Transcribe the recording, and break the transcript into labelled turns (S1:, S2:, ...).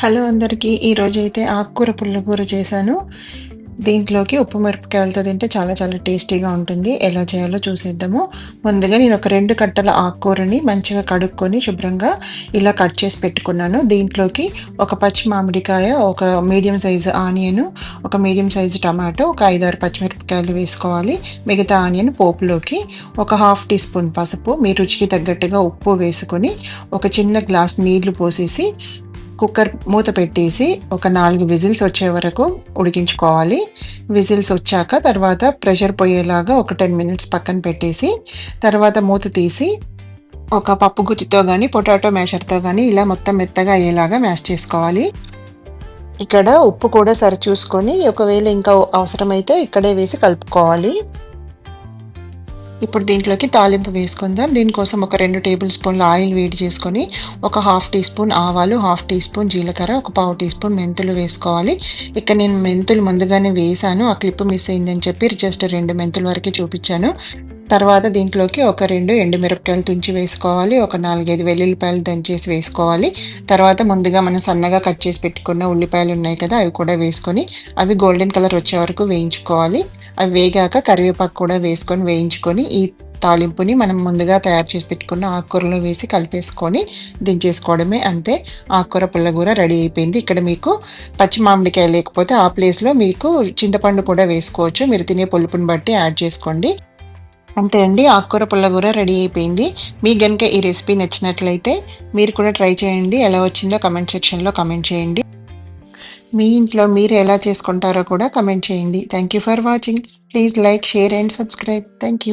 S1: Hello అందరికీ ఈరోజు అయితే ఆకుకూర పుల్లకూర చేశాను. దీంట్లోకి ఉప్పు మిరపకాయలతో తింటే చాలా చాలా టేస్టీగా ఉంటుంది. ఎలా చేయాలో చూసేద్దాము. ముందుగా నేను ఒక రెండు కట్టల ఆకుకూరని మంచిగా కడుక్కొని శుభ్రంగా ఇలా కట్ చేసి పెట్టుకున్నాను. దీంట్లోకి ఒక పచ్చి మామిడికాయ ఒక మీడియం సైజు ఆనియన్ ఒక మీడియం సైజు టమాటో ఒక ఐదారు పచ్చిమిరపకాయలు వేసుకోవాలి. మిగతా ఆనియన్ పోపులోకి ఒక హాఫ్ టీ స్పూన్ పసుపు మీ రుచికి తగ్గట్టుగా ఉప్పు వేసుకొని ఒక చిన్న గ్లాస్ నీళ్ళు పోసేసి కుక్కర్ మూత పెట్టేసి ఒక నాలుగు విజిల్స్ వచ్చే వరకు ఉడికించుకోవాలి. విజిల్స్ వచ్చాక తర్వాత ప్రెషర్ పోయేలాగా ఒక టెన్ మినిట్స్ పక్కన పెట్టేసి తర్వాత మూత తీసి ఒక పప్పు గుత్తితో కానీ పొటాటో మ్యాషర్తో కానీ ఇలా మొత్తం మెత్తగా అయ్యేలాగా మ్యాష్ చేసుకోవాలి. ఇక్కడ ఉప్పు కూడా సరి చూసుకొని ఒకవేళ ఇంకా అవసరమైతే ఇక్కడే వేసి కలుపుకోవాలి. ఇప్పుడు దీంట్లోకి తాలింపు వేసుకుందాం. దీనికోసం ఒక రెండు టేబుల్ స్పూన్ల ఆయిల్ వేడి చేసుకొని ఒక హాఫ్ టీ స్పూన్ ఆవాలు హాఫ్ టీ స్పూన్ జీలకర్ర ఒక పావు టీ స్పూన్ మెంతులు వేసుకోవాలి. ఇక్కడ నేను మెంతులు ముందుగానే వేసాను ఆ క్లిప్ మిస్ అయిందని చెప్పి జస్ట్ రెండు మెంతుల వరకే చూపించాను. తర్వాత దీంట్లోకి ఒక రెండు ఎండుమిరపకాయలు తుంచి వేసుకోవాలి ఒక నాలుగైదు వెల్లుల్లిపాయలు దంచేసి వేసుకోవాలి. తర్వాత ముందుగా మనం సన్నగా కట్ చేసి పెట్టుకున్న ఉల్లిపాయలు ఉన్నాయి కదా అవి కూడా వేసుకొని అవి గోల్డెన్ కలర్ వచ్చే వరకు వేయించుకోవాలి. అవి వేగాక కరివేపాకు కూడా వేసుకొని వేయించుకొని ఈ తాలింపుని మనం ముందుగా తయారు చేసి పెట్టుకున్న ఆకుకూరలో వేసి కలిపేసుకొని దించేసుకోవడమే అంతే. ఆకుకూర పుల్లగూర రెడీ అయిపోయింది. ఇక్కడ మీకు పచ్చి మామిడికాయ లేకపోతే ఆ ప్లేస్లో మీకు చింతపండు కూడా వేసుకోవచ్చు. మీరు తినే పులుపుని బట్టి యాడ్ చేసుకోండి. అంతే అండి ఆకుకూర పుల్లగూర రెడీ అయిపోయింది. మీకు కనుక ఈ రెసిపీ నచ్చినట్లయితే మీరు కూడా ట్రై చేయండి. ఎలా వచ్చిందో కమెంట్ సెక్షన్లో కమెంట్ చేయండి. మీ ఇంట్లో మీరు ఎలా చేసుకుంటారో కూడా కమెంట్ చేయండి. Thank you for watching please like share and subscribe thank you